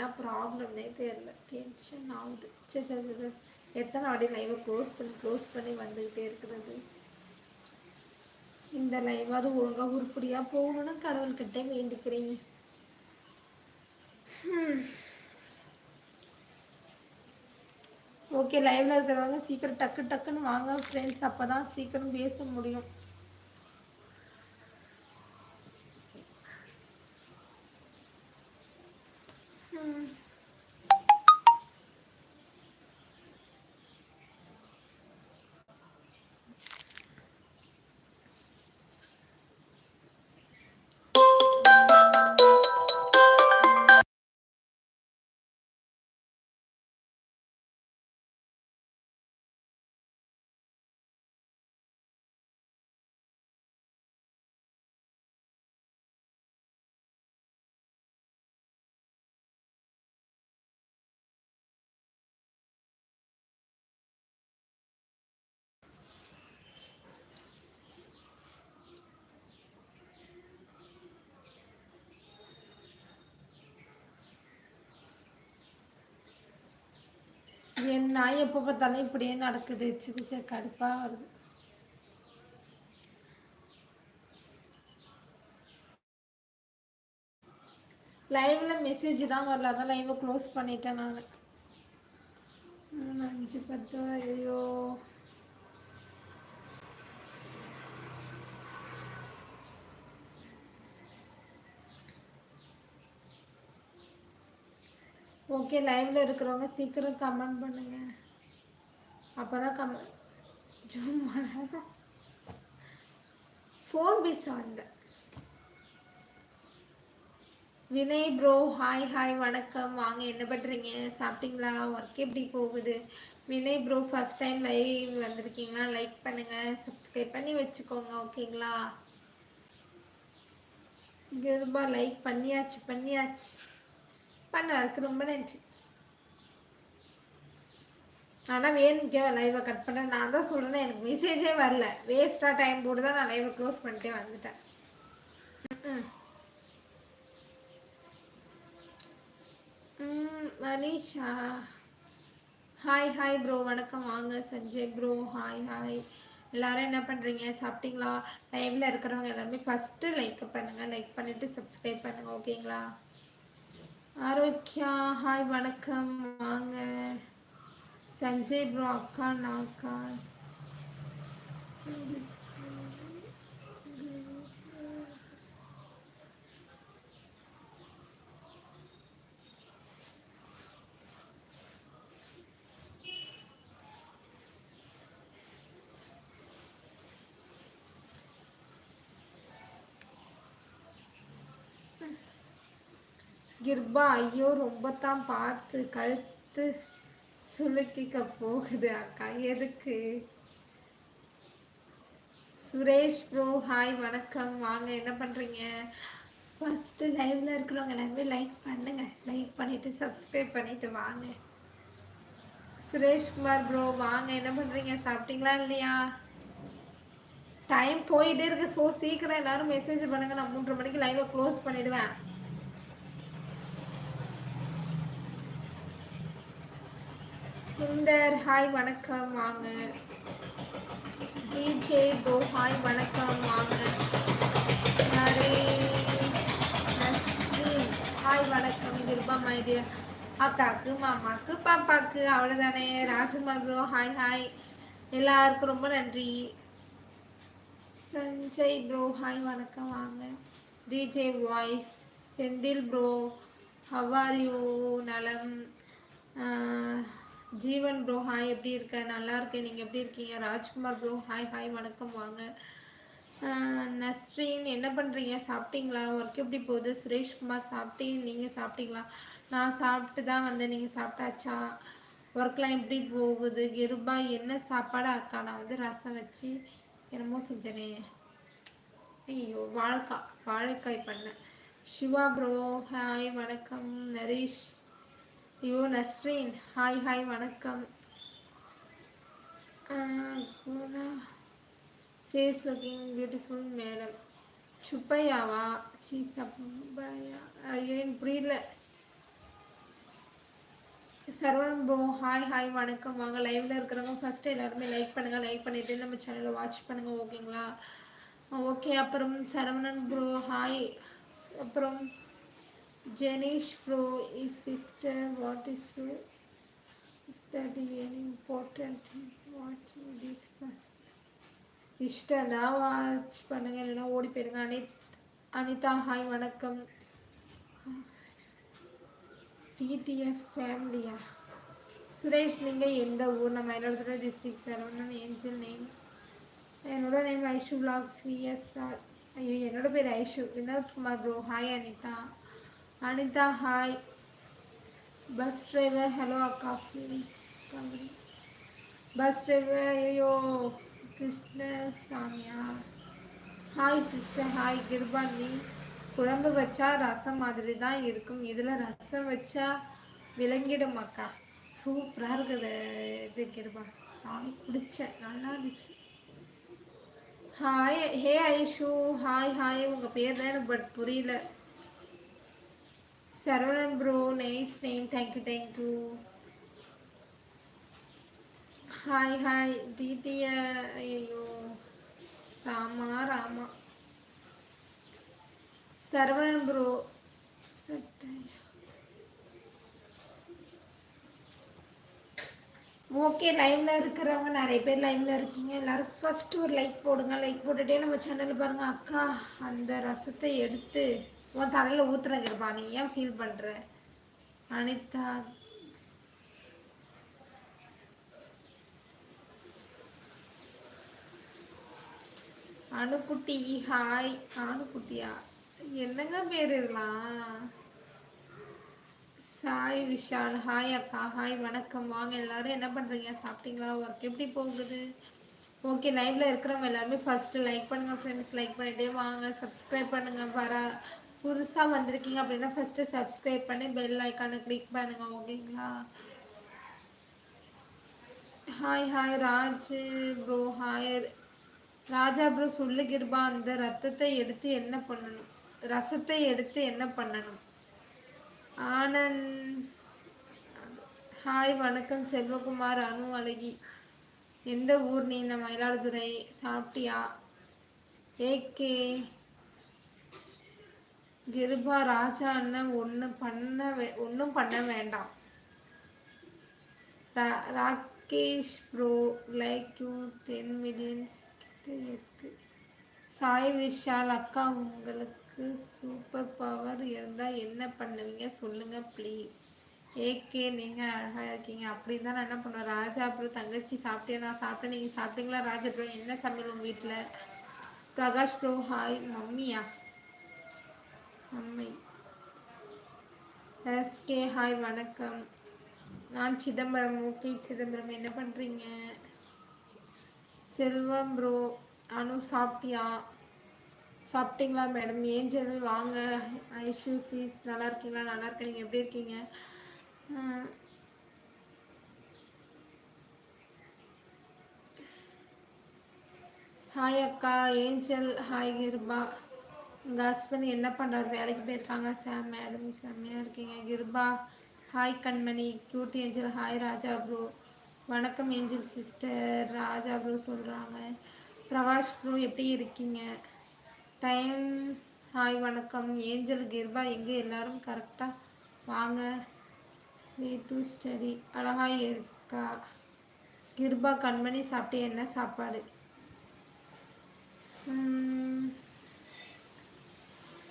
என்ன ப்ராப்ளம்னே தெரியல. டென்ஷன் ஆகுது. சரி சரி சரி எத்தனை வாட்டி லைவை க்ளோஸ் பண்ணி க்ளோஸ் பண்ணி வந்துக்கிட்டே இருக்கிறது? இந்த லைவாவது ஒழுங்காக உருப்படியாக போகணும்னு கடவுள்கிட்ட வேண்டிக்கிறேன் ஓகே லைவ்ல இருக்கிறவங்க சீக்கிரம் டக்கு டக்குன்னு வாங்க ஃப்ரெண்ட்ஸ் அப்போ தான் சீக்கிரம் பேச முடியும். நான் நாய் எப்போ பார்த்தாலும் இப்படியே நடக்குது. சிரிச்ச கடுப்பாக வருது. லைவ்ல மெசேஜ் தான் வரல. அதான் லைவை க்ளோஸ் பண்ணிட்டேன் நான். அஞ்சு பத்து ஐயோ. ஓகே லைவில் இருக்கிறவங்க சீக்கிரம் கமெண்ட் பண்ணுங்க. அப்பதான் கமெண்ட் சும்மா. ஃபோன் பேச வந்தேன். வினய் ப்ரோ ஹாய் ஹாய் வணக்கம். வாங்க என்ன பண்ணுறீங்க சாப்பிட்டீங்களா? ஒர்க் எப்படி போகுது? Vinay bro first time live வந்திருக்கீங்களா? லைக் பண்ணுங்கள் சப்ஸ்கிரைப் பண்ணி வச்சுக்கோங்க ஓகேங்களா கிருபா லைக் பண்ணியாச்சு பண்ணியாச்சு. பண்ணதுக்கு ரொம்ப நன்றி. ஆனால் வேணுக்கே லைவை கட் பண்ணேன் நான் தான் சொல்கிறேன் எனக்கு மெசேஜே வரல. வேஸ்ட்டாக டைம் போட்டு தான் நான் லைவை க்ளோஸ் பண்ணிட்டே வந்துட்டேன். மனிஷா. ஹாய் ஹாய் ப்ரோ வணக்கம். வாங்க சஞ்சய் ப்ரோ ஹாய் ஹாய் எல்லாரும் என்ன பண்ணுறீங்க சாப்பிட்டீங்களா? லைவ்ல இருக்கிறவங்க எல்லாருமே ஃபஸ்ட்டு லைக் பண்ணுங்கள் லைக் பண்ணிவிட்டு சப்ஸ்கிரைப் பண்ணுங்கள் ஓகேங்களா ஆரோக்கியா ஹாய் வணக்கம். வாங்க. சஞ்சய் ப்ரோ அக்கா நான் கிருபா ஐயோ ரொம்ப தான் பார்த்து கழுத்து சுளுக்கிக்க போகுது அக்கா. எதுக்கு? சுரேஷ் ப்ரோ ஹாய் வணக்கம். வாங்க என்ன பண்ணுறீங்க ஃபஸ்ட்டு லைவில் இருக்கிறவங்க எல்லாருமே லைக் பண்ணுங்க. லைக் பண்ணிவிட்டு சப்ஸ்கிரைப் பண்ணிவிட்டு வாங்க. சுரேஷ்குமார் ப்ரோ வாங்க என்ன பண்ணுறீங்க சாப்பிட்டீங்களா இல்லையா? டைம் போயிட்டே இருக்கு. ஸோ சீக்கிரம் எல்லாரும் மெசேஜ் பண்ணுங்கள் நான் மூன்றரை மணிக்கு லைவை க்ளோஸ் பண்ணிவிடுவேன் சுந்தர் ஹாய் வணக்கம் வாங்க. டிஜே கோ ஹாய் வணக்கம் வாங்க. ஹாய் வணக்கம் கிருபா மைடியா அக்காக்கு மாமாக்கு பாப்பாக்கு அவ்வளோதானே ராஜ்குமார் ப்ரோ ஹாய் ஹாய் எல்லாருக்கும் ரொம்ப நன்றி. சஞ்சய் ப்ரோ ஹாய் வணக்கம் வாங்க. DJ voice Senthil bro how are you நலம்? ஜீவன் ப்ரோ ஹாய் எப்படி இருக்க? நல்லா இருக்கேன். நீங்கள் எப்படி இருக்கீங்க? ராஜ்குமார் ப்ரோ ஹாய் ஹாய் வணக்கம். வாங்க. நஸ்ரீன் என்ன பண்ணுறீங்க சாப்பிட்டீங்களா? ஒர்க் எப்படி போகுது? சுரேஷ்குமார் சாப்பிட்டேன் நீங்கள் சாப்பிட்டீங்களா? நான் சாப்பிட்டு தான் வந்தேன். நீங்கள் சாப்பிட்டாச்சா? ஒர்க்லாம் எப்படி போகுது? கிருபா என்ன சாப்பாடு? அக்கா நான் வந்து ரசம் வச்சு என்னமோ செஞ்சனே. ஐயோ வாழைக்காய் வாழைக்காய் பண்ணேன். சிவா ப்ரோ ஹாய் வணக்கம். நரேஷ் ஐயோ நஸ்ரீன். ஹாய் ஹாய் வணக்கம். ஃபேஸ் லுக்கிங் பியூட்டிஃபுல் மேடம் சுப்பையாவா? சீ சப்பையா. ஐயோ எனக்கு புரியல. சரவணன் ப்ரோ ஹாய் ஹாய் வணக்கம். வாங்க லைவ்ல இருக்கிறவங்க ஃபர்ஸ்ட் எல்லாருமே லைக் பண்ணுங்க. லைக் பண்ணிட்டு நம்ம சேனலை வாட்ச் பண்ணுங்க ஓகேங்களா ஓகே அப்புறம் சரவணன் ப்ரோ ஹாய் அப்புறம் Jenish bro is sister what is you study that any important வாட்சிங் திஸ் ஃபஸ்ட் இஷ்டம் வாட்ச் பண்ணுங்க. இல்லைன்னா ஓடி போயிடுங்க அனித் அனிதா ஹாய் வணக்கம். டிடிஎஃப் ஃபேமிலியா சுரேஷ் நீங்கள் எந்த ஊர்? நம்ம Mayiladuthurai district Saravanan Angel name என்னோட நேம் ஐஷு பிளாக்ஸ் விஎஸ்ஆர் ஐயோ என்னோட பேர் Aishu. Vinoth Kumar bro hi Anitha. Anitha hi bus driver hello அக்கா. ப்ளீஸ் பஸ் டிரைவர் ஐயோ கிருஷ்ணசாமியா. ஹாய் சிஸ்டர் ஹாய் கிருபாலி குழம்பு வச்சா ரசம் மாதிரி தான் இருக்கும். இதில் ரசம் வச்சா விளங்கிடும் அக்கா. சூப்பராக இருக்குது இது கிருபா. நான் குடித்தேன் நல்லா இருந்துச்சு. Hi hey Aishu. Hi hi உங்கள் பேர் தான் எனக்கு பட் புரியல. Saravanan bro nice name thank you thank you hi hi தீதிய ஐயோ ராமா ராமா சரவணன் ப்ரோ ஓகே லைவ்ல இருக்கிறவங்க நிறைய பேர் லைவ்ல இருக்கீங்க. எல்லாரும் ஃபர்ஸ்ட் ஒரு லைக் போடுங்க. லைக் போட்டுட்டே நம்ம சேனல் பாருங்க. அக்கா அந்த ரசத்தை எடுத்து உன் தலையில ஊத்துறங்கிருப்பா நீ ஏன் ஃபீல் பண்ற? அனிதா. அணுக்குட்டி ஹாய் அணுக்குட்டியா என்னங்க பேர் இதெல்லாம்? சாய் விஷால் ஹாய் அக்கா. ஹாய் வணக்கம். வாங்க எல்லாரும் என்ன பண்ணுறீங்க சாப்பிட்டீங்களா? ஒர்க் எப்படி போகுது? ஓகே லைவ்ல இருக்கிறவங்க எல்லாருமே ஃபர்ஸ்ட் லைக் பண்ணுங்க ஃப்ரெண்ட்ஸ் லைக் பண்ணிட்டே வாங்க. சப்ஸ்கிரைப் பண்ணுங்க வர புதுசாக வந்திருக்கீங்க அப்படின்னா ஃபஸ்ட்டு சப்ஸ்கிரைப் பண்ணி பெல் ஐக்கானை கிளிக் பண்ணுங்க ஓகேங்களா? Hi hi Raj bro hi Raja bro சொல்லு கிருபா அந்த ரத்தத்தை எடுத்து என்ன பண்ணணும்? ரசத்தை எடுத்து என்ன பண்ணணும்? ஆனந்த் ஹாய் வணக்கம் செல்வகுமார் அனு அழகி. எந்த ஊர் நீ? இந்த மயிலாடுதுறை. சாப்பிட்டியா? ஏகே கிருபா ராஜா அண்ணன் ஒன்று பண்ண ஒன்றும் பண்ண வேண்டாம். Rakesh bro like you ten millions கிட்ட இருக்கு. சாய் விஷால் அக்கா உங்களுக்கு சூப்பர் பவர் இருந்தால் என்ன பண்ணுவீங்க? சொல்லுங்கள் ப்ளீஸ் ஏகே நீங்கள் அழகாக இருக்கீங்க. அப்படி தான் நான் என்ன பண்ணுவேன்? ராஜா அப்புறம் தங்கச்சி சாப்பிட்டேன் நான் சாப்பிட்டேன். நீங்கள் சாப்பிட்டீங்களா? ராஜா ப்ரோ என்ன சமையல் உங்கள் வீட்டில் பிரகாஷ் ப்ரோ ஹாய் மம்மியா? அம்மை. எஸ்கே ஹாய் வணக்கம். நான் சிதம்பரம் ஓகே சிதம்பரம். என்ன பண்ணுறீங்க செல்வம் ப்ரோ அனு சாப்பிட்டியா? சாப்பிட்டீங்களா மேடம் ஏஞ்சல் வாங்க. ஐஷு சீஸ். நல்லா இருக்கீங்களா? நல்லா இருக்க நீங்கள் எப்படி இருக்கீங்க? ஹாய் அக்கா. Angel hi Kiruba. உங்கள் ஹஸ்பண்ட் என்ன பண்ணுறாரு வேலைக்கு போயிருக்காங்க. சாம் மேடம் செம்மையாக இருக்கீங்க. Kiruba hi Kanmani cute Angel hi Raja bro வணக்கம் ஏஞ்சல் சிஸ்டர் ராஜா ப்ரோ சொல்கிறாங்க பிரகாஷ் ப்ரோ எப்படி இருக்கீங்க? டைம் ஹாய் வணக்கம். ஏஞ்சல் கிர்பா எங்கே எல்லோரும் கரெக்டாக வாங்க. வே டு ஸ்டடி அழகாக இருக்கா? கிர்பா கண்மணி சாப்பிட்டு என்ன சாப்பாடு?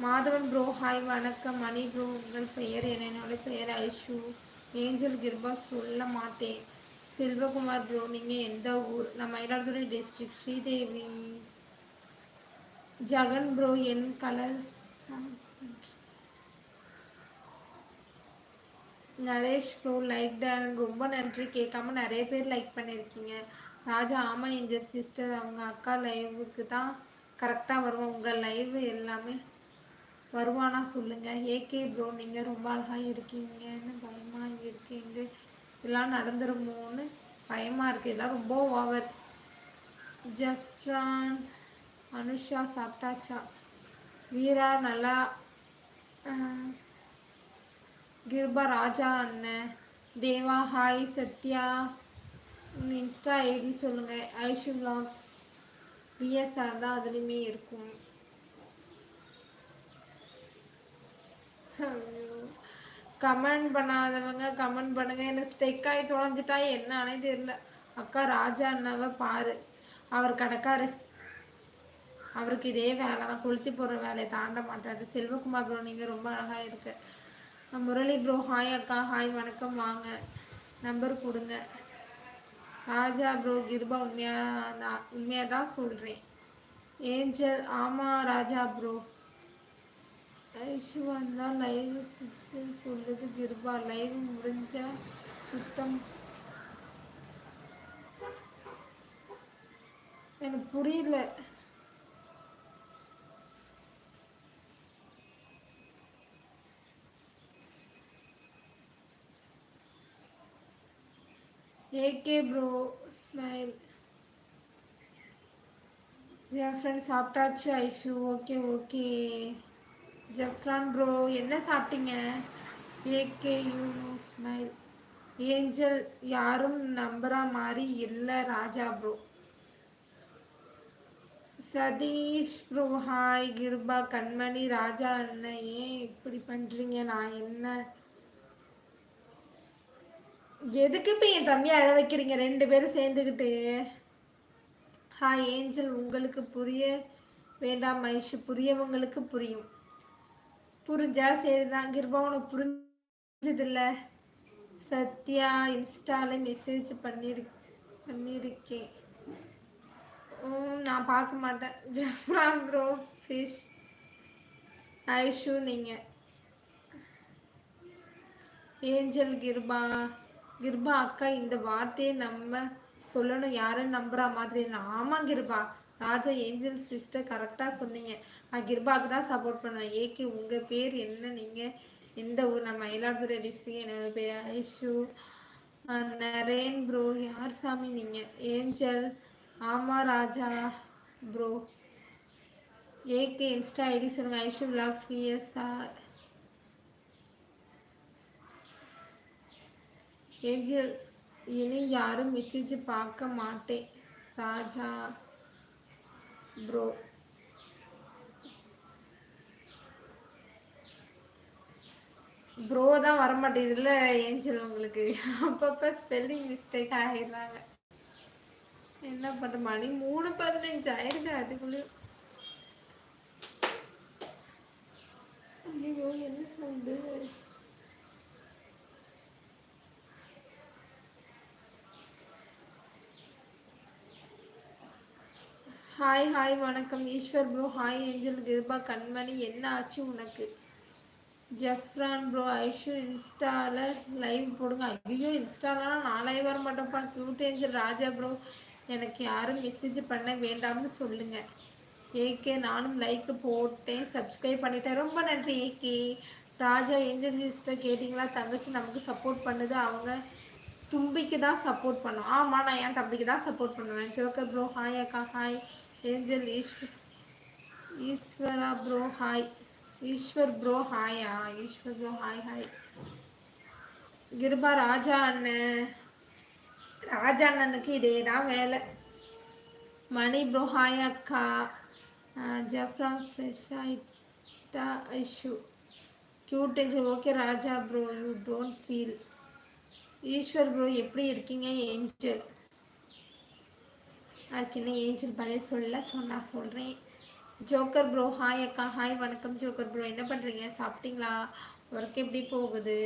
மாதவன் ப்ரோ ஹாய் வணக்கம். மணி ப்ரோ உங்கள் பெயர் என்னோட பெயர் ஐஷு. ஏஞ்சல் கிருபா சொல்ல மாட்டேன். செல்வகுமார் ப்ரோ நீங்கள் எந்த ஊர்? நான் மயிலாடுதுறை டிஸ்ட்ரிக்ட் ஸ்ரீதேவி. ஜகன் ப்ரோ என் colours Naresh bro like done ரொம்ப நன்றி. கேட்காம நிறைய பேர் லைக் பண்ணியிருக்கீங்க. ராஜா ஆமாம் எங்கள் சிஸ்டர் அவங்க அக்கா லைவுக்கு தான் கரெக்டாக வருவோம். உங்கள் லைவ் எல்லாமே வருவானா சொல்லுங்கள் ஏகே ப்ரோ நீங்கள் ரொம்ப அழகாக இருக்கீங்கன்னு பயமாக இருக்கீங்க இதெல்லாம் நடந்துருமோன்னு பயமாக இருக்குது இதெல்லாம் ரொம்ப ஓவர் ஜஃப்ரான் அனுஷா சாப்பிட்டாச்சா? வீரா நல்லா கிருபா ராஜா அண்ணன் Deva hi Sathya. Insta ID சொல்லுங்கள் ஐஷு பிளாக்ஸ் பிஎஸ்ஆர் தான் அதுலேயுமே இருக்கும். கமெண்ட் பண்ணாதவங்க கமெண்ட் பண்ணுங்க. எனக்கு ஸ்டெக் ஆகி தொலைஞ்சிட்டா என்னன்னே தெரியல. அக்கா ராஜா அண்ணாவை பாரு. அவர் கடைக்காரு. அவருக்கு இதே வேலை தான். கொளுத்தி போடுற வேலையை தாண்ட மாட்டாரு. செல்வகுமார் ப்ரோ நீங்கள் ரொம்ப அழகாக இருக்கு. முரளி ப்ரோ ஹாய் அக்கா. ஹாய் வணக்கம். வாங்க. நம்பர் கொடுங்க. ராஜா ப்ரோ கிருபா உண்மையா நான் உண்மையாக தான் சொல்கிறேன் ஏஞ்சல் ஆமாம் ராஜா ப்ரோ ஐஷு வந்தால் லைவ் சுத்து சொல்லுது கிருபா. லைவ் முடிஞ்சா சுத்தம். எனக்கு புரியல. ஏகே ப்ரோ ஸ்மைல் என் ஃப்ரெண்ட் சாப்பிட்டாச்சு Aishu. Okay okay Jefran bro என்ன சாப்பிட்டீங்க? ஏகே யூ ஸ்மைல் ஏஞ்சல் யாரும் நம்புற மாதிரி இல்லை Raja bro Sathish bro hi Kiruba Kanmani Raja அண்ணன் ஏன் இப்படி பண்ணுறீங்க நான் என்ன? எதுக்கு இப்போ என் தம்பியை அழ வைக்கிறீங்க? ரெண்டு பேரும் சேர்ந்துக்கிட்டு ஹாய் ஏஞ்சல். உங்களுக்கு புரிய வேண்டாம் மகிஷ் புரியவங்களுக்கு புரியும். புரிஞ்சா சரிதான். கிருபா உனக்கு புரிஞ்சதில்ல? சத்யா இன்ஸ்டால மெசேஜ் பண்ணிரு பண்ணியிருக்கேன் நான் பார்க்க மாட்டேன். ஜப்ரா ப்ரோ ஃபிஷ் ஐஷு நீங்கள் ஏஞ்சல் கிருபா. கிருபா அக்கா இந்த வார்த்தையை நம்ம சொல்லணும். யாரும் நம்புற மாதிரி ஆமாம் கிருபா. ராஜா ஏஞ்சல் சிஸ்டர் கரெக்டாக சொன்னீங்க. நான் கிர்பாக்கு தான் சப்போர்ட் பண்ணுவேன். ஏகே உங்கள் பேர் என்ன? நீங்கள் எந்த ஊர்? நான் மயிலாடுதுறை டிஸ்ட்ரிக் என்னோட பேர் ஐஷு. நரேன் ப்ரோ யார் சாமி நீங்கள் ஏஞ்சல். ஆமா Raja bro AK insta ID சொல்லுங்கள் ஐஷு விலாக்ஸ் விஎஸ்ஆர் ஏஞ்சல் இனி யாரும் மெசேஜ் பார்க்க மாட்டேன். ராஜா ப்ரோ ப்ரோ தான் வரமாட்டேங்குதுல ஏஞ்சல் உங்களுக்கு அப்பப்போ ஸ்பெல்லிங் மிஸ்டேக் ஆகிடுறாங்க என்ன பண்ணுற மணி மூணு பதினஞ்சு ஆயிடுச்சு அதுக்குள்ளேயும் ஐயோ என்ன சொல்றது ஹாய் ஹாய் வணக்கம். Eswar bro hi Angel Kiruba. Kanmani என்ன ஆச்சு உனக்கு? ஜெஃப்ரான் ப்ரோ ஐஷு இன்ஸ்டாவில் லைவ் போடுங்க. ஐயோ இன்ஸ்டாலாம் நான் லைவ் வர மாட்டேன்ப்பா கியூட் ஏஞ்சல் ராஜா ப்ரோ எனக்கு யாரும் மெசேஜ் பண்ண வேண்டாம்னு சொல்லுங்கள் ஏகே நானும் லைக் போட்டேன். சப்ஸ்கிரைப் பண்ணிட்டேன். ரொம்ப நன்றி ஏகே ராஜா ஏஞ்சல் சிஸ்டர் கேட்டிங்களா? தங்கச்சி நமக்கு சப்போர்ட் பண்ணுது. அவங்க தும்பிக்கு தான் சப்போர்ட் பண்ணும். ஆமாம் நான் என் தம்பிக்கு தான் சப்போர்ட் பண்ணுவேன். ஜோக்கர் ப்ரோ ஹாய் அக்கா hi angel Eswar Eswara bro hi Eswar bro ஹாயா Eswar bro hi hi Kiruba Raja அண்ணன் ராஜா அண்ணனுக்கு இதே தான் வேலை. மணி ப்ரோ ஹாய் அக்கா. ஜஃப்ரா ஃப்ரெஷ் ஆயிட்டா Aishu. Cute okay Raja bro you don't feel Eswar bro எப்படி இருக்கீங்க ஏஞ்சல் அதுக்கு என்ன ஏஞ்சல் பதில் சொல்ல சொன்னால் சொல்கிறேன் ஜோக்கர் ப்ரோ ஹாய் அக்கா ஹாய் வணக்கம் ஜோக்கர் ப்ரோ. என்ன பண்ணுறீங்க சாப்பிட்டீங்களா? ஒர்க் எப்படி போகுது?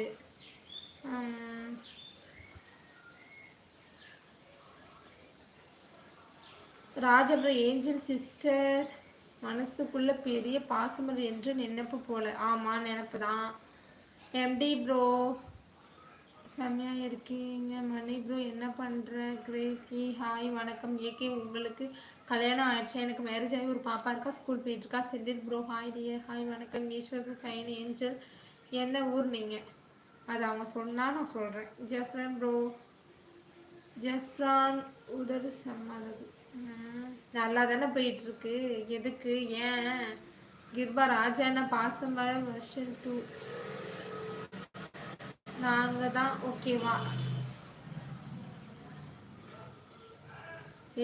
ராஜபுரம் ஏஞ்சல் சிஸ்டர் மனசுக்குள்ள பெரிய பாசமல் என்று நினைப்பு போல. ஆமாம் நினப்பு தான் எம்டி ப்ரோ செம்மையாக இருக்கீங்க. மணி ப்ரோ என்ன பண்ணுற கிரேசி ஹாய் வணக்கம். ஏகே உங்களுக்கு கல்யாணம் ஆயிடுச்சு? எனக்கு மேரேஜ் ஆகி ஒரு பாப்பா இருக்கா? School போயிட்டுருக்கா Senthil bro hi dear hi வணக்கம். ஈஸ்வருக்கு ஃபைன் ஏஞ்சல் என்ன ஊர் நீங்கள் அது அவங்க சொன்னால் நான் சொல்கிறேன் ஜெஃப்ரான் ப்ரோ ஜெஃப்ரான் உதடு செம்மது நல்லா தானே போயிட்டுருக்கு. எதுக்கு? ஏன்? கிர்பா ராஜா என்ன பாசம் வருஷன் டூ நாங்கள் தான் ஓகேவா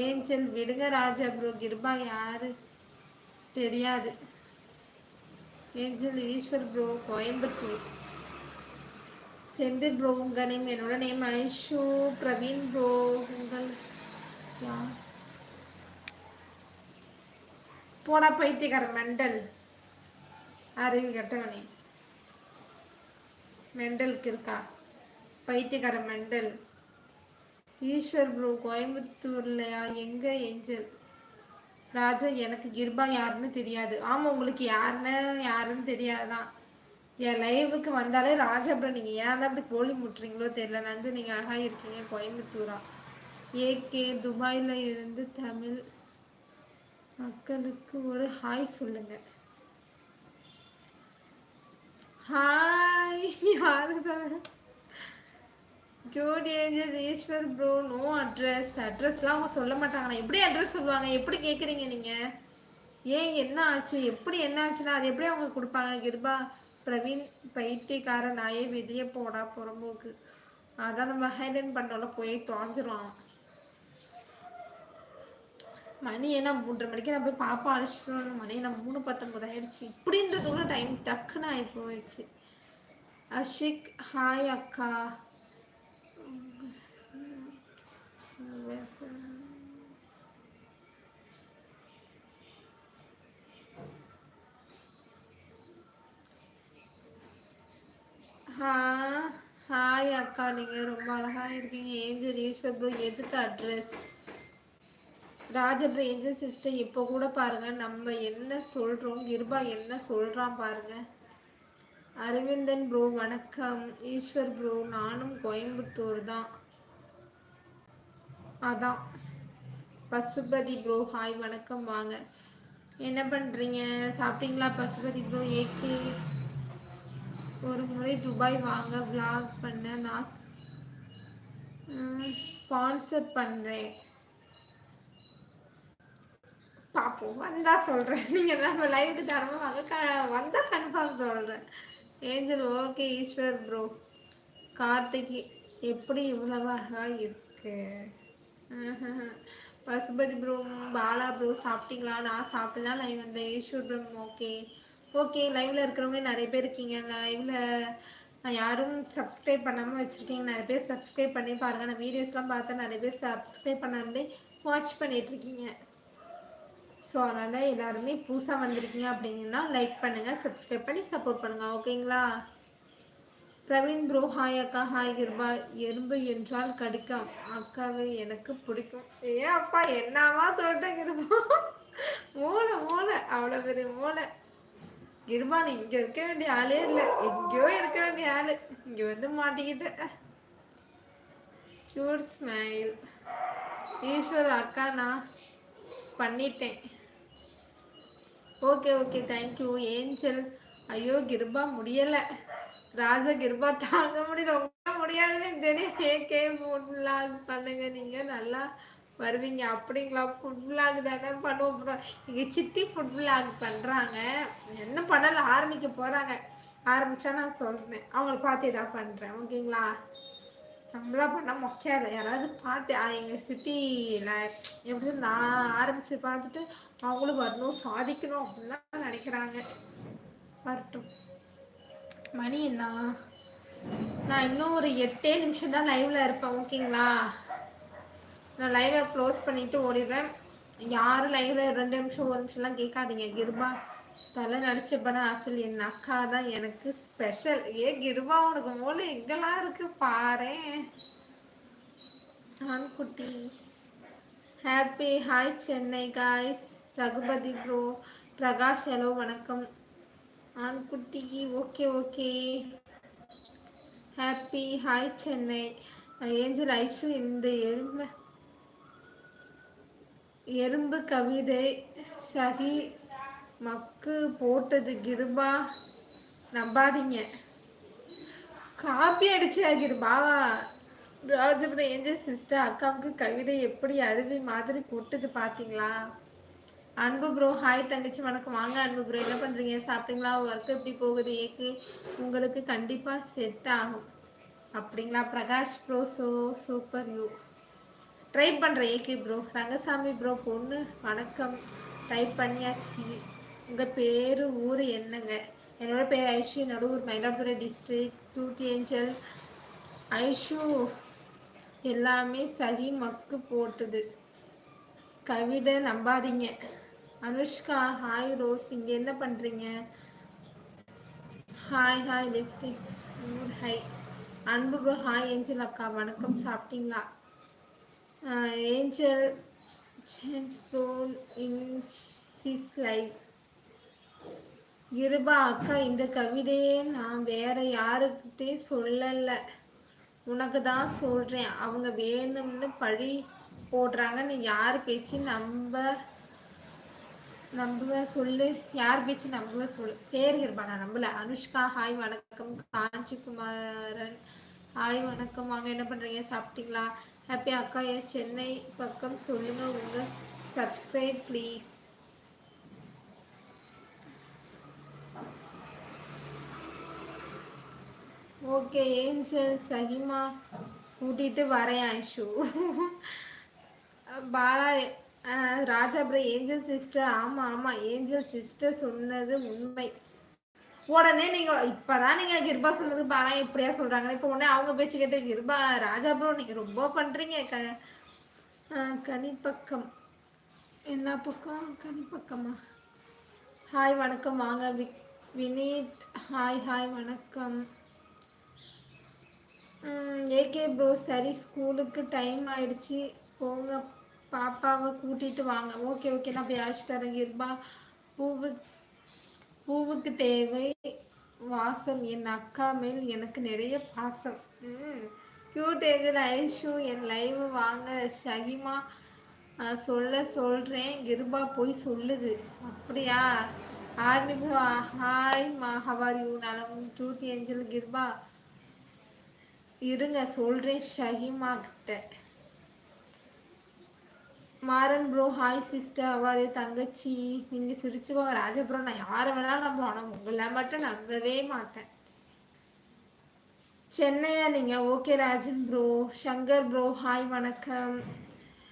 ஏஞ்சல் விடுங்க ராஜா ப்ரோ. கிருபா யாரு? தெரியாது. Angel Eswar bro Coimbatore. Senthil bro உங்கள் நேம் என்னோட நேம் ஐஷு பிரவீன் ப்ரோ உங்கள் யார்? போடா பைத்தியக்கார மெண்டல். அறிவு கட்டவனே. மெண்டலுக்கு இருக்கா? பைத்தியக்கார மெண்டல். ஈஸ்வர் ப்ரோ கோயம்புத்தூர்லையா? எங்க ஏஞ்சல்? ராஜா எனக்கு கிருபா யாருன்னு தெரியாது. ஆமாம் உங்களுக்கு யாருன்னு யாருன்னு தெரியாதான். என் லைவுக்கு வந்தாலே ராஜா ப்ரோ நீங்கள் ஏன் தான் அப்படி கோழி முட்டுறீங்களோ தெரியல. நந்து நீங்கள் அழகாக இருக்கீங்க கோயம்புத்தூரா. ஏகே துபாயில் இருந்து தமிழ் மக்களுக்கு ஒரு ஹாய் சொல்லுங்கள் ஹாய் யாரு சொல்லுங்க cute Angel Eswar bro no address அட்ரஸ்லாம் அவங்க சொல்ல மாட்டாங்கண்ணா. எப்படி அட்ரஸ் சொல்லுவாங்க? எப்படி கேட்குறீங்க நீங்கள் ஏன் என்ன ஆச்சு? எப்படி என்ன ஆச்சுன்னா அது எப்படி அவங்க கொடுப்பாங்க? கிருபா பிரவீன் பைத்தியக்கார நாயே வெளியே போடா புறம்போக்கு. அதான் நம்ம ஹைலைன் பண்ணோம்ல போய் தொலைஞ்சிருவான் மணி என்ன மூன்றரை மணிக்கு நான் போய் பாப்பா அழைச்சிட்டு வரணும். மணி நான் மூணு பத்தொன்பது ஆயிடுச்சு. இப்படின்றதுக்குள்ள டைம் டக்குன்னு ஆகி போயிடுச்சு. அஷிக் ஹாய் அக்கா. ஹாய் அக்கா. நீங்கள் ரொம்ப அழகாக இருக்கீங்க. ஏஞ்சல் ஈஸ்வர் ப்ரோ எதுக்கு அட்ரஸ் ராஜப்ரோ ஏஞ்சல் சிஸ்டர் இப்போ கூட பாருங்கள் நம்ம என்ன சொல்கிறோம் கிருபா என்ன சொல்கிறான் பாருங்கள் அரவிந்தன் ப்ரோ வணக்கம். ஈஸ்வர் ப்ரோ நானும் கோயம்புத்தூர் தான். அதான். பசுபதி ப்ரோ ஹாய் வணக்கம் வாங்க. என்ன பண்ணுறீங்க சாப்பிட்டீங்களா பசுபதி ப்ரோ ஏகே ஒரு முறை துபாய் வாங்க விளாக் பண்ண நான் ஸ்பான்சர் பண்ணுறேன் பார்ப்போம் வந்தால் சொல்கிறேன் நீங்கள் நம்ம லைவுக்கு தரமாக வாங்க வந்தால் கன்ஃபார்ம் சொல்கிறேன் Angel okay Eswar bro Karthik எப்படி இவ்வளவு அழகாக இருக்கு? பசுபதி ப்ரோ பாலா ப்ரோ சாப்பிட்டீங்களா? நான் சாப்பிட்டு தான் லைவ் வந்தேன். ஈஸ்வர் ப்ரோ ஓகே ஓகே லைவில் இருக்கிறவங்க நிறைய பேர் இருக்கீங்க. லைவில் யாரும் சப்ஸ்கிரைப் பண்ணாமல் வச்சுருக்கீங்க. நிறைய பேர் சப்ஸ்கிரைப் பண்ணி பாருங்கள் நான் வீடியோஸ்லாம் பார்த்தா நிறைய பேர் சப்ஸ்கிரைப் பண்ணாமலே வாட்ச் பண்ணிகிட்ருக்கீங்க ஸோ அதனால் எல்லாருமே புதுசாக வந்திருக்கீங்க அப்படிங்கன்னா லைக் பண்ணுங்கள் சப்ஸ்கிரைப் பண்ணி சப்போர்ட் பண்ணுங்கள் ஓகேங்களா பிரவீன் ப்ரோ ஹாய் அக்கா. ஹாய் கிருபா. எறும்பு என்றால் கடிக்கும் அக்காவை எனக்கு பிடிக்கும். ஏ அப்பா என்னவா சொல்லிட்டேன் கிருபா? மூளை மூளை. அவ்வளோ பெரிய மூளை. கிருபா நீ இங்கே இருக்க வேண்டிய ஆளே இல்லை. எங்கேயோ இருக்க வேண்டிய ஆள். இங்கே வந்து மாட்டிக்கிட்டேன். க்யூர் ஸ்மைல் ஈஸ்வர் அக்கா நான் பண்ணிட்டேன். ஓகே ஓகே தேங்க்யூ ஏஞ்சல் ஐயோ கிருபா முடியலை. ராஜா கிருபா தாங்க முடியல ரொம்ப முடியாதுன்னு தெரியும் ஏகே ஃபுட் விளாக் பண்ணுங்க நீங்கள் நல்லா வருவீங்க. அப்படிங்களா? ஃபுட் விளாக் தானே பண்ணுவோம். இங்கே சிட்டி ஃபுட் விளாக் பண்ணுறாங்க என்ன பண்ணல? ஆரம்பிக்க போகிறாங்க ஆரம்பிச்சா நான் சொல்கிறேன் அவங்கள பார்த்து இதாக பண்ணுறேன் ஓகேங்களா நம்மளா பண்ணால் மொக்கையா இல்லை. யாராவது பார்த்து எங்கள் சிட்டியில் எப்படி நான் ஆரம்பித்து பார்த்துட்டு அவங்களும் வரணும் சாதிக்கணும் அப்படின்லாம் நினைக்கிறாங்க. வரட்டும். மணி என்ன? நான் இன்னும் ஒரு எட்டே நிமிஷம் தான் லைவ்ல இருப்பேன் ஓகேங்களா? நான் லைவை க்ளோஸ் பண்ணிட்டு ஓடிடுறேன். யாரும் லைவ்ல ரெண்டு நிமிஷம் ஒரு நிமிஷம்லாம் கேட்காதீங்க. கிருபா தலை நடிச்ச படம் அசல் என் அக்கா தான் எனக்கு ஸ்பெஷல் ஏ கிருபா உனக்கு மூளை எங்கெல்லாம் இருக்கு பாரு. ஆண்குட்டி happy hi Chennai guys Ragupathi bro Prakash hello வணக்கம். ஆண்குட்டி okay okay happy hi Chennai. Angel Aishu இந்த எறும்பு எறும்பு கவிதை சகி மக்கு போட்டது கிருபா. நம்பாதீங்க. காப்பி அடிச்சா கிருபா. ராஜபுரம் ஏஞ்சல் சிஸ்டர் அக்காவுக்கு கவிதை எப்படி அருவி மாதிரி கொட்டுது பார்த்தீங்களா அன்பு ப்ரோ ஹாய் தங்கச்சி வணக்கம். வாங்க அன்பு ப்ரோ என்ன பண்ணுறீங்க சாப்பிட்டீங்களா? ஒர்க் எப்படி போகுது? ஏக்கு? உங்களுக்கு கண்டிப்பாக செட் ஆகும். அப்படிங்களா? Prakash bro so super you try பண்ணுறேன் ஏகே ப்ரோ ரங்கசாமி ப்ரோ பொண்ணு வணக்கம். டைப் பண்ணியாச்சு. உங்கள் பேர் ஊர் என்னங்க? என்னோட பேர் Aishu. Naduvur Mayiladuthurai district duty Angel Aishu எல்லாமே சரி மக்கு போட்டுது. கவிதை நம்பாதீங்க. Anushka hi rose. இங்கே என்ன பண்ணுறீங்க hi hi lipstick hi Anbu bro hi Angel அக்கா. வணக்கம். சாப்பிட்டீங்களா? Angel James bro in sis life இருபா அக்கா இந்த கவிதையை நான் வேற யாருக்கிட்டே சொல்லலை. உனக்கு தான் சொல்கிறேன் அவங்க வேணும்னு பழி போடுறாங்கன்னு யார் பேச்சு நம்ப நம்புவ சொல்லு. யார் பேச்சு நம்புவ சொல்லு. சரி இருப்பா நான் நம்பல. அனுஷ்கா ஹாய் வணக்கம். காஞ்சிகுமாரன் ஹாய் வணக்கம். வாங்க என்ன பண்ணுறீங்க சாப்பிட்டீங்களா? ஹாப்பி அக்கா ஏன் சென்னை பக்கம் சொல்லுங்க. உங்க subscribe please okay Angel Shahima கூட்டிட்டு வரேன் ஐஷு. பாலா ராஜாபுரம் ஏஞ்சல் சிஸ்டர் ஆமாம் ஆமாம் ஏஞ்சல் சிஸ்டர் சொன்னது உண்மை. உடனே நீங்கள் இப்போதான் நீங்கள் கிருபா சொன்னது பாலா இப்படியா சொல்கிறாங்க இப்போ உடனே அவங்க பேச்சு கேட்டு கிருபா ராஜாபுரம் நீங்கள் ரொம்ப பண்ணுறீங்க க கனிப்பக்கம். என்ன பக்கம்? கனிப்பக்கமா? ஹாய் வணக்கம். வாங்க வி வினீத். ஹாய் ஹாய் வணக்கம். ஏகே ப்ரோ சரி ஸ்கூலுக்கு டைம் ஆயிடுச்சு. போங்க பாப்பாவை கூட்டிட்டு வாங்க. ஓகே ஓகே நான் போய் அழைச்சிட்டு தரேன் கிருபா பூவு பூவுக்கு தேவை வாசம். என் அக்கா மேல் எனக்கு நிறைய பாசம். கியூட் எங்கள் ஐஷு என் லைவ் வாங்க. ஷகிமா சொல்ல சொல்கிறேன் கிருபா போய் சொல்லுது. அப்படியா? ஆர்மி ஹாய் மா ஹவார் யூ நலம் டூட்டி ஏஞ்சல் கிருபா. இருங்க சொல்கிறேன் ஷஹிமா கிட்ட மாறன் ப்ரோ ஹாய் சிஸ்டர் அவ்வாறு தங்கச்சி நீங்கள் சிரிச்சுக்கோங்க. ராஜபுரம் நான் யாரை வேணாலும் நம்புவோம் ஆனால் உங்களை மட்டும் நம்பவே மாட்டேன். சென்னையா நீங்கள் okay Rajan bro Shankar bro hi வணக்கம்.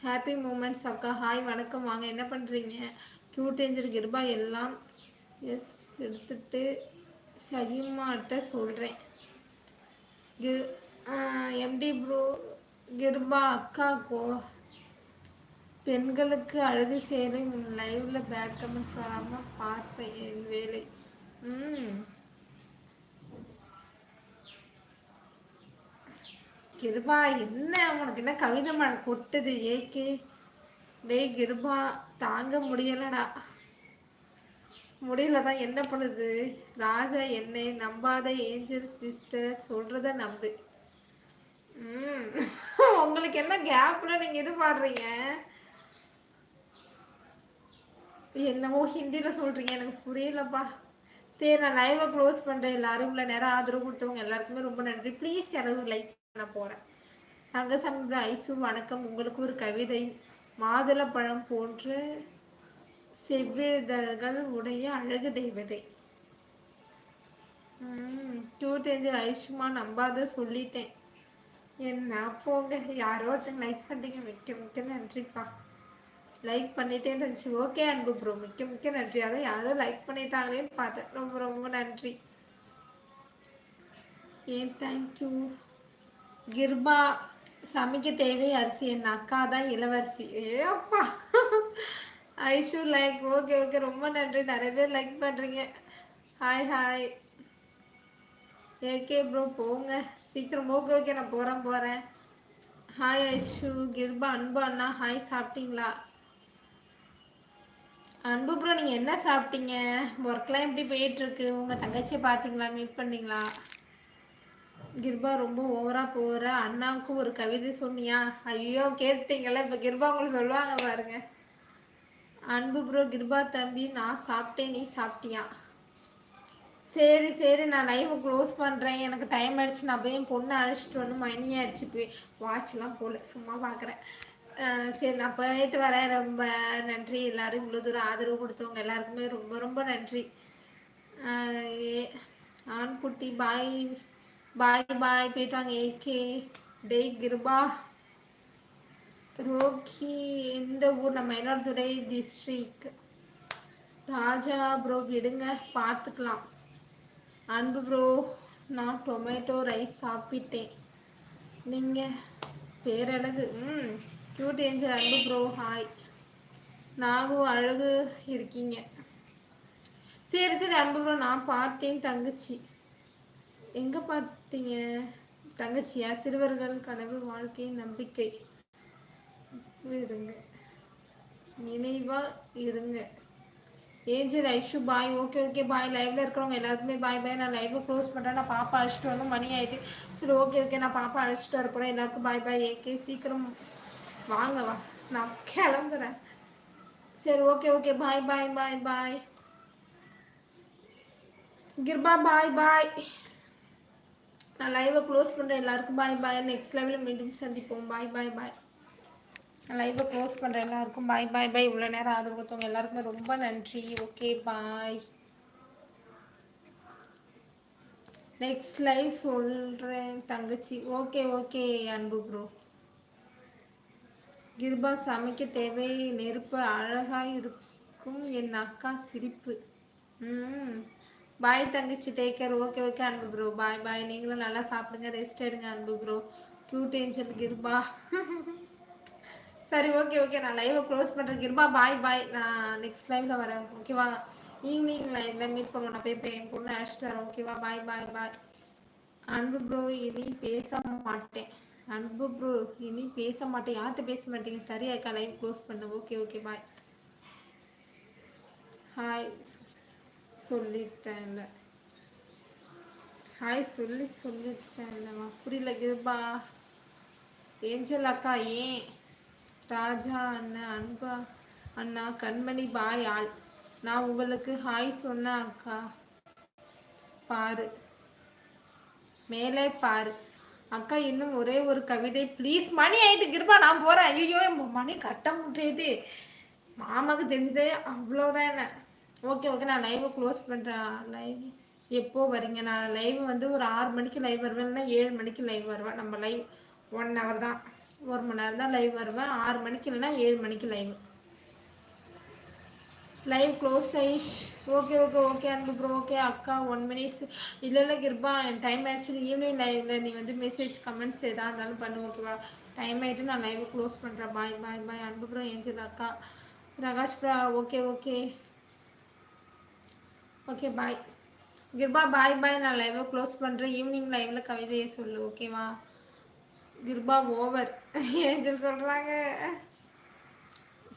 ஹாப்பி மூமெண்ட்ஸ் அக்கா. ஹாய் வணக்கம். வாங்க என்ன பண்ணுறீங்க க்யூட் ஏஞ்சல் கிருபா எல்லாம். எஸ் எடுத்துட்டு சகிமாட்ட சொல்கிறேன் எம்டி ப்ரோ கிருபா அக்கா கோ பெண்களுக்கு அழகு சேரை லைவ்ல பேட் கமெண்ட்ஸ் வராம பார்ப்பேன் என் வேலை. ம். கிருபா என்ன? உனக்கு என்ன கவிதை மழை கொட்டுது ஏகே டே கிருபா தாங்க முடியலடா. முடியலதான் என்ன பண்ணுது? ராஜா என்னை நம்பாத ஏஞ்சல் சிஸ்டர் சொல்றத நம்பு. உங்களுக்கு என்ன கேப்ல நீங்க இது பாடுறீங்க என்னமோ ஹிந்தியில் சொல்கிறீங்க எனக்கு புரியலப்பா. சரி நான் லைவை க்ளோஸ் பண்ணுறேன் எல்லாரும் இவ்வளோ நேரம் ஆதரவு கொடுத்தவங்க எல்லாருக்குமே ரொம்ப நன்றி. ப்ளீஸ் யாராவது லைக் பண்ண போகிறேன் தங்கசமுদ্ர ஐசு வணக்கம். உங்களுக்கு ஒரு கவிதை மாதுளப்பழம் போன்று செவ்விதழ்கள் உடைய அழகு தெய்வதை டூ ஐசுமா நம்பாத சொல்லிட்டேன். என்ன போங்க. யாரோ ஒருத்தங்க லைக் பண்ணுறீங்க மிக்க மிக்க நன்றிப்பா. லைக் பண்ணிட்டே இருந்துச்சு. ஓகே அன்பு ப்ரோ மிக்க மிக்க நன்றி. அதான் யாரோ லைக் பண்ணிட்டாங்களேன்னு பார்த்தேன். ரொம்ப ரொம்ப நன்றி. ஏன் தேங்க்யூ கிர்பா சமைக்க தேவை அரிசி. என் அக்கா தான் இளவரசி. ஏப்பா. ஐஷு லைக் ஓகே ஓகே ரொம்ப நன்றி. நிறைய பேர் லைக் பண்ணுறீங்க ஹாய் ஹாய் ஏகே ப்ரோ போங்க. சீக்கிரம் ஓகே ஓகே நான் போகிறேன் போகிறேன் ஹாய் ஐஷு. கிர்பா அன்பு அண்ணா. ஹாய் சாப்பிட்டீங்களா? அன்பு ப்ரோ நீங்கள் என்ன சாப்பிட்டீங்க? ஒர்க்லாம் எப்படி போயிட்டுருக்கு? உங்கள் தங்கச்சியை பார்த்தீங்களா? மீட் பண்ணீங்களா? கிருபா ரொம்ப ஓவராக போகிற அண்ணாவுக்கு ஒரு கவிதை சொன்னியா? ஐயோ கேட்டீங்களா இப்போ கிருபா உங்களுக்கு சொல்லுவாங்க பாருங்க. அன்பு ப்ரோ கிர்பா தம்பி நான் சாப்பிட்டேன் நீ சாப்பிட்டியா? சரி சரி நான் லைவை க்ளோஸ் பண்ணுறேன் எனக்கு டைம் ஆயிடுச்சு. நான் போய் என் பொண்ணை அழைச்சிட்டு வந்து மணி ஆயிடுச்சு போய் வாட்ச்லாம் போகல சும்மா பார்க்குறேன் சரி நான் போயிட்டு வரேன். ரொம்ப நன்றி எல்லோரும். இவ்வளோ தூரம் ஆதரவு கொடுத்தவங்க எல்லாருக்குமே ரொம்ப ரொம்ப நன்றி. ஆண்குட்டி பாய் பாய் பாய். போயிட்டு வாங்க. ஏகே டெய் கிருபா. ரோக்கி எந்த ஊர்? நம்ம மயிலாடுதுறை டிஸ்ட்ரிக் ராஜா ப்ரோ விடுங்க. பார்த்துக்கலாம். அன்பு ப்ரோ நான் டொமேட்டோ ரைஸ் சாப்பிட்டேன். நீங்கள் பேரழகு. ம் cute Angel Anbu bro hi நாகும் அழகு இருக்கீங்க. சரி சரி அன்பு ப்ரோ நான் பார்த்தேன் தங்கச்சி. எங்கே பார்த்தீங்க? தங்கச்சியா? சிறுவர்கள் கனவு வாழ்க்கை நம்பிக்கை. இருங்க. நினைவாக இருங்க. Angel Aishu bye okay okay bye லைவ்ல இருக்கிறவங்க எல்லாருக்குமே பாய் பாய் நான் லைவை க்ளோஸ் பண்ணுறேன் நான் பாப்பா அழைச்சிட்டு வரணும் மணி ஆயிட்டு சரி ஓகே ஓகே நான் பாப்பா அழைச்சிட்டு வர போகிறேன் எல்லாருக்கும் பாய் பாய் ஏகே சீக்கிரம் வாங்க வா நான் கிளம்புறேன் சரி okay okay bye bye bye bye Kiruba bye bye நான் லைவை க்ளோஸ் பண்ணுறேன் எல்லாருக்கும் பாய் பாய் நெக்ஸ்ட் லெவலில் மீண்டும் சந்திப்போம் பாய் பாய் பாய் லைவை க்ளோஸ் பண்ணுற எல்லாருக்கும் பாய் பாய் பாய் இவ்வளோ நேரம் ஆதரவு கொடுத்தவங்க எல்லாருக்குமே ரொம்ப நன்றி. ஓகே பாய் நெக்ஸ்ட் லைவ் சொல்கிறேன் தங்கச்சி. Okay okay Anbu bro Kiruba சமைக்க தேவை நெருப்பு அழகாக இருக்கும். என் அக்கா சிரிப்பு. ம் பாய் தங்கச்சி. Taker okay okay Anbu bro bye bye நீங்களும் நல்லா சாப்பிடுங்க ரெஸ்ட் எடுங்க அன்பு ப்ரோ க்யூட் ஏஞ்சல் கிருபா. சரி ஓகே ஓகே நான் லைவை க்ளோஸ் பண்ணுறேன் கிருபா பாய் பாய் நான் நெக்ஸ்ட் லைவில் வரேன். ஓகேவா ஈவினிங் லைவில் மீட் பண்ணுவோம் நான் போய் என் பொண்ணு அழைச்சிட்டு வரேன். ஓகேவா பாய் பாய் பாய் அன்பு ப்ரோ இனி பேச மாட்டேன். அன்பு ப்ரோ இனி பேச மாட்டேன். யார்கிட்ட பேச மாட்டேங்க? சரியா இருக்கா? லைவ் க்ளோஸ் பண்ண. ஓகே ஓகே பாய் ஹாய் சொல்லிட்டேன் ஹாய் சொல்லி சொல்லிட்டேன் புரியல கிருபா. ஏஞ்சல் அக்கா ஏன்? ராஜா அண்ணன் அன்பா அண்ணா கண்மணி பாய் ஆள். நான் உங்களுக்கு ஹாய் சொன்ன அக்கா. பாரு. மேலே பாரு. அக்கா இன்னும் ஒரே ஒரு கவிதை. ப்ளீஸ் மணி ஆயிட்டு கிருப்பா நான் போறேன். ஐயோ மணி கட்ட முடியாது. மாமாக்கு தெரிஞ்சதே அவ்வளோதான் என்ன. ஓகே ஓகே நான் லைவை க்ளோஸ் பண்ணுறேன் லைவ் எப்போ வரீங்க? நான் லைவ் வந்து ஒரு ஆறு மணிக்கு லைவ் வருவேன் இல்லைன்னா ஏழு மணிக்கு லைவ் வருவேன். நம்ம லைவ் ஒன் ஹவர் தான். ஒரு மணி நேரம் தான் லைவ் வருவேன். ஆறு மணிக்கு இல்லைன்னா ஏழு மணிக்கு live live close ஆயிஷ் okay okay okay Anbu bro okay அக்கா ஒன் மினிட்ஸ் இல்லை இல்லை கிருபா என் டைம் ஆக்சுவலி ஈவினிங் லைவ்ல நீ வந்து மெசேஜ் கமெண்ட்ஸ் எதாக இருந்தாலும் பண்ணு ஓகேவா டைம் ஆகிட்டு நான் லைவ் க்ளோஸ் பண்ணுறேன் பாய் பாய் பாய் அன்பு ப்ரோ ஏஞ்சல் அக்கா. Prakash bro okay okay okay bye Kiruba bye bye நான் லைவை க்ளோஸ் பண்ணுறேன் ஈவினிங் லைவில் கவிதையை சொல்லு ஓகேவா கிருபா ஓவர். ஏஞ்சல் சொல்கிறாங்க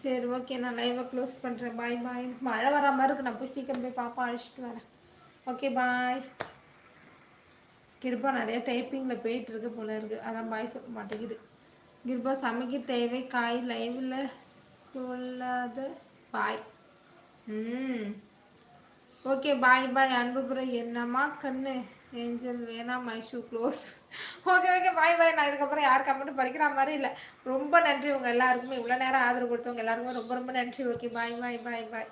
சரி ஓகே நான் லைவை க்ளோஸ் பண்ணுறேன் பாய் பாய் மழை வர மாதிரி இருக்கு. நான் போய் சீக்கிரம் போய் பாப்பா அழைச்சிட்டு வரேன். ஓகே பாய் கிருபா நிறைய டைப்பிங்கில் போயிட்டு இருக்கு போல இருக்கு. அதான் பாய் சொல்ல மாட்டேங்குது. கிருபா சமைக்க தேவை. காய் லைவில் சொல்லாத பாய் ம். ஓகே பாய் பாய் அன்புபுரம் என்னம்மா கண்ணு? ஏஞ்சல் வேணாம் my shoe close. Okay okay bye bye நான் இதுக்கப்புறம் யார் கமெண்ட் படிக்கிற மாதிரி இல்லை. ரொம்ப நன்றி உங்கள் எல்லாருக்குமே. இவ்வளோ நேரம் ஆதரவு கொடுத்தவங்க எல்லாருக்குமே ரொம்ப ரொம்ப நன்றி. ஓகே பாய் பாய் பாய் பாய்